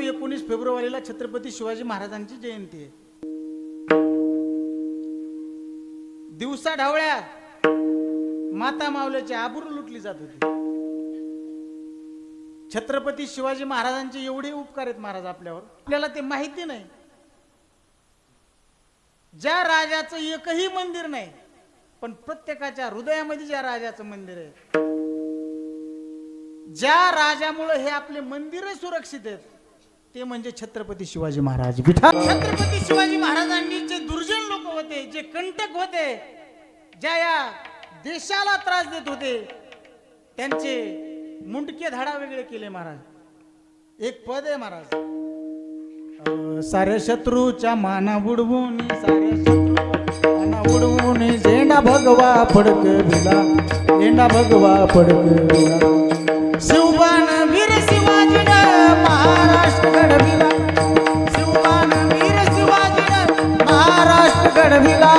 एकोणीस फेब्रुवारीला छत्रपती शिवाजी महाराजांची जयंती आहे. दिवसा ढावळ्या माता मावल्याची आबरू लुटली जात होती. छत्रपती शिवाजी महाराजांचे एवढे उपकार आहेत महाराज आपल्यावर. आपल्याला ते माहिती नाही. ज्या राजाचं एकही मंदिर नाही पण प्रत्येकाच्या हृदयामध्ये ज्या राजाचं मंदिर आहे ज्या राजामुळे हे आपले मंदिर सुरक्षित आहेत ते म्हणजे छत्रपती शिवाजी महाराज. विठा छत्रपती शिवाजी महाराजांनी जे दुर्जन लोक होते जे कंटक होते ज्या या देशाला त्रास देत होते त्यांचे मुंडके धाडा वेगळे केले महाराज. एक पद आहे महाराज. साऱ्या शत्रूच्या माना बुडवून साऱ्या शत्रूच्या माना बुडवून झेंडा भगवा फडक झेंडा भगवा फडक गडविला